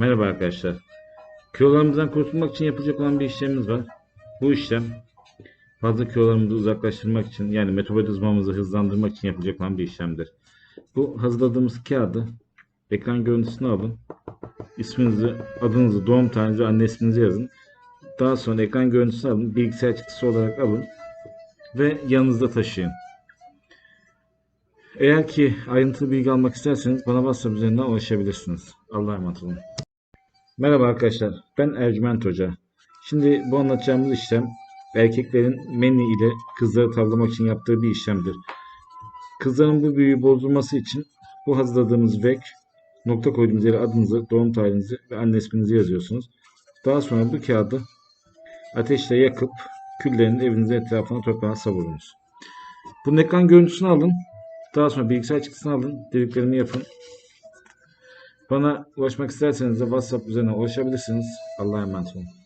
Merhaba arkadaşlar. Kilolarımızdan kurtulmak için yapılacak olan bir işlemimiz var. Bu işlem fazla kilolarımızı uzaklaştırmak için yani metabolizmamızı hızlandırmak için yapılacak olan bir işlemdir. Bu hazırladığımız kağıdı ekran görüntüsünü alın. İsminizi, adınızı, doğum tarihinizi, anne isminizi yazın. Daha sonra ekran görüntüsünü alın. Bilgisayar çıktısı olarak alın. Ve yanınızda taşıyın. Eğer ki ayrıntılı bilgi almak isterseniz bana WhatsApp üzerinden ulaşabilirsiniz. Allah'a emanet olun. Merhaba arkadaşlar. Ben Ercüment Hoca. Şimdi bu anlatacağımız işlem erkeklerin menni ile kızları tavlamak için yaptığı bir işlemdir. Kızların bu büyüyü bozdurması için bu hazırladığımız vek nokta koyduğumuz yere adınızı, doğum tarihinizi ve anne isminizi yazıyorsunuz. Daha sonra bu kağıdı ateşle yakıp küllerini evinizin etrafına toprağa savurunuz. Bunun ekran görüntüsünü alın. Daha sonra bilgisayar çıktısını alın. Dediklerimi yapın. Bana ulaşmak isterseniz de WhatsApp üzerinden ulaşabilirsiniz. Allah'a emanet olun.